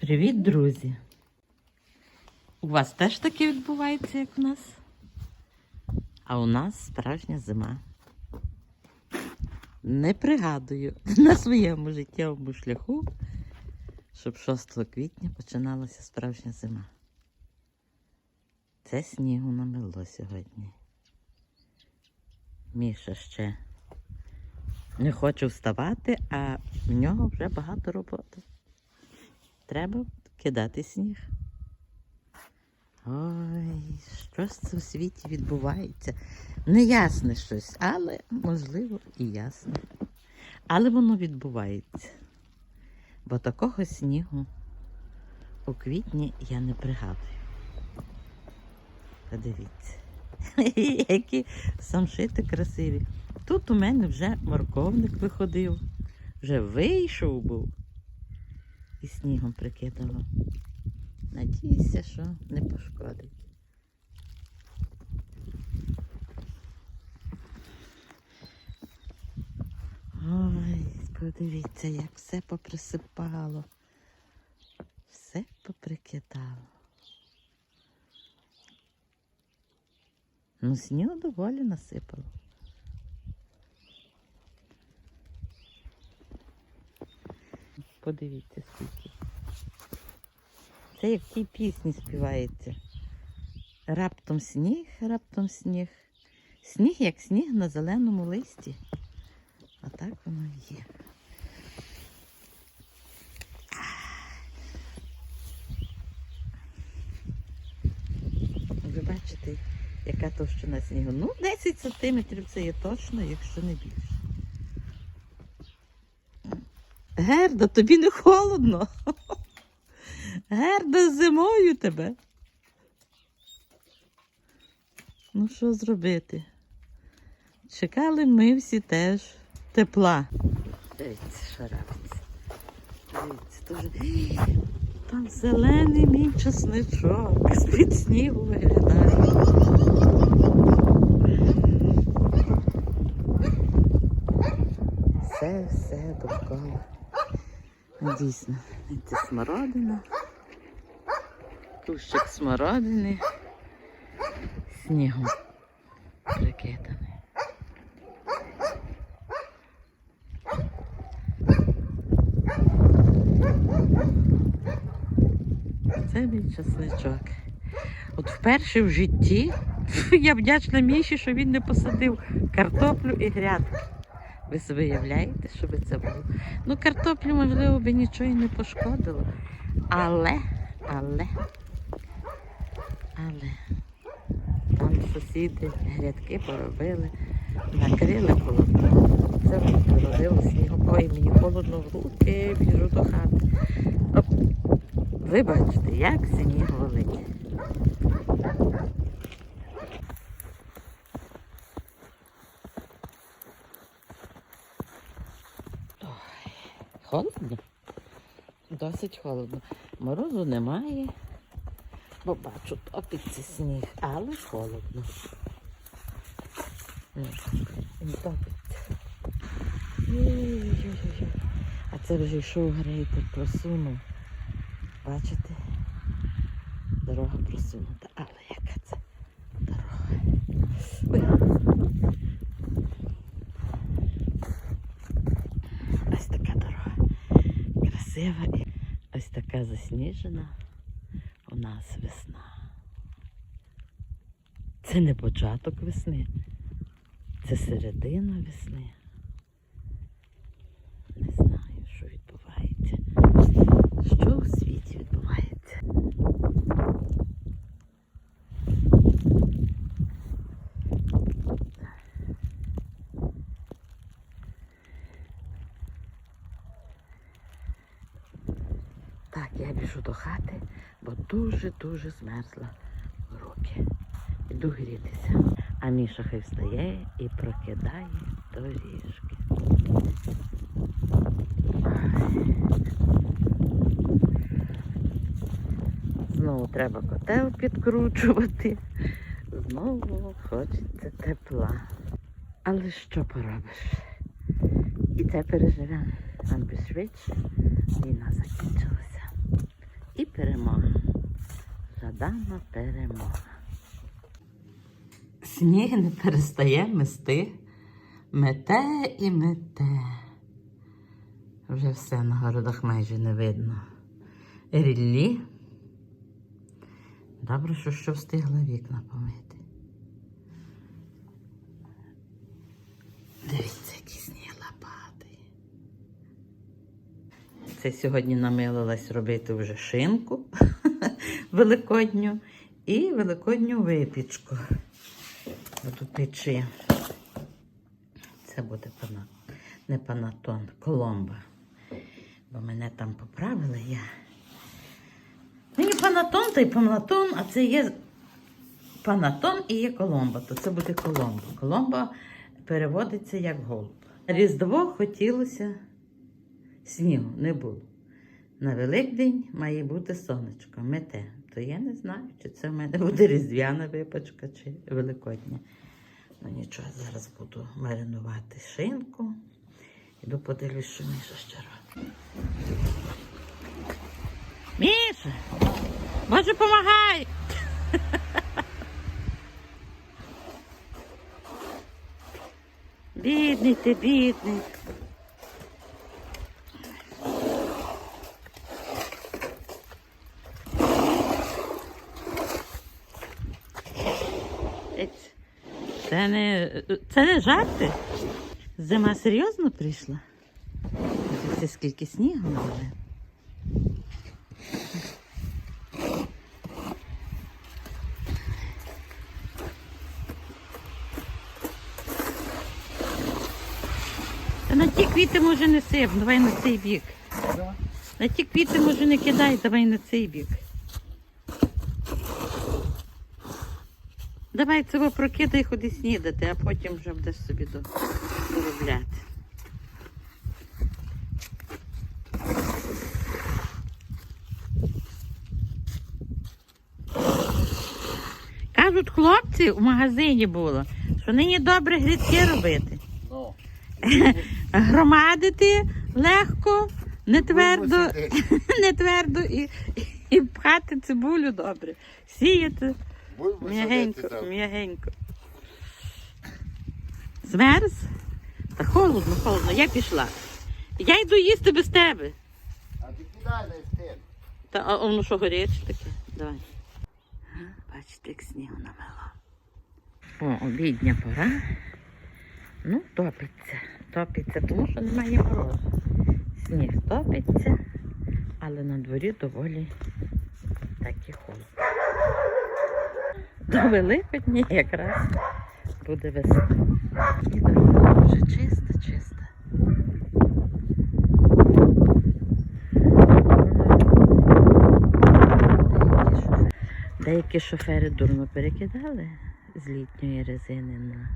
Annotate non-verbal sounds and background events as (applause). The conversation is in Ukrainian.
Привіт, друзі! У вас теж таке відбувається, як у нас? А у нас справжня зима. Не пригадую (laughs) на своєму життєвому шляху, щоб 6 квітня починалася справжня зима. Це снігу намело сьогодні. Міша ще не хоче вставати, а в нього вже багато роботи. Треба кидати сніг. Ой, що ж це у світі відбувається? Неясне щось, але можливо і ясне. Але воно відбувається. Бо такого снігу у квітні я не пригадую. Подивіться, (laughs) які самшити красиві. Тут у мене вже морковник виходив, вже вийшов був і снігом прикидала. Надіюся, що не пошкодить. Ой, подивіться, як все поприсипало. Все поприкидало. Ну, снігу доволі насипало. Подивіться скільки. Це як в тій пісні співається. Раптом сніг, раптом сніг. Сніг, як сніг на зеленому листі. А так воно і є. Ви бачите, яка товщина снігу. Ну, 10 сантиметрів це є точно, якщо не більше. Герда, тобі не холодно. Герда зимою тебе. Ну, що зробити? Чекали ми всі теж тепла. Дивіться, що робиться. Дивіться, дуже. Там зелений мій часничок з-під снігу виглядає. Все, все довкола. Дійсно, це смородина. Кущик смородини. Снігом прикиданий. Це мій часничок. От вперше в житті (laughs) я вдячна Міші, що він не посадив картоплю і грядки. Ви собі уявляєте, що би це було? Ну, картоплю, можливо, би нічого і не пошкодило. Але, але, але там сусіди грядки поробили, накрили полотно. Це породило снігом. Ой, мені холодно в руки, біжу до хати. Оп. Ви бачите, як сніг валить. Ой, холодно. Досить холодно. Морозу немає, бо бачу, топиться сніг, але холодно. Він топиться. А це вже йшов грейтер, просунув. Бачите? Дорога просунута. Але яка це дорога? Ой. Ось така дорога. Красива ось така засніжена у нас весна. Це не початок весни, це середина весни. Не знаю, що відбувається. Що у світі відбувається? Так, я біжу до хати, бо дуже-дуже змерзла руки. Іду грітися. А Міша хай встає і прокидає доріжки. Знову треба котел підкручувати. Знову хочеться тепла. Але що поробиш? І це переживемо. Нам би швидше війна закінчилася. Перемога. Жадана перемога. Сніг не перестає мести. Мете і мете. Вже все на городах майже не видно. Ріллі. Добре, що що встигла вікна помити. Дивіться, який сніг Це сьогодні намилилась робити вже шинку (laughs) великодню і великодню випічку. Буду печі. Це буде пана, не панатон, коломба. Бо мене там поправили я. Мені панатон та й панатон, а це є панатон і є коломба, то це буде коломба. Коломба переводиться як голуб. Різдво хотілося снігу, не було. На Великдень має бути сонечко, мете. То я не знаю, чи це в мене буде різдвяна випачка, чи великодня. Ну нічого, зараз буду маринувати шинку. Іду подивлюсь, що Міша ще робить. Міша! Боже, помагай! (laughs) Бідний ти, бідний. Це не, це не жарти. Зима серйозно прийшла? Це скільки снігу буде. Та на ті квіти може не сип, давай на цей бік. На ті квіти може не кидай, давай на цей бік. Давай цього прокидай, ходи снідати, а потім вже будеш собі до- доробляти. Кажуть, хлопці в магазині було, що нині добре грідки робити. Ну, Громадити легко, не твердо, (laughs) не твердо і, і пхати цибулю добре. Сіяти М'ягенько, садити м'ягенько. Змерз? Та холодно, холодно. Я пішла. Я йду їсти без тебе. А ти кидай на. Та а воно що горяче таке? Давай. Бачите, як снігу намело. О, обідня пора. Ну, топиться. Топиться, тому що немає морозу. Сніг топиться, але на дворі доволі так і холодно. До Великодні (laughs) якраз буде весна. І дорога дуже чиста, чиста. Деякі шофери дурно перекидали з літньої резини на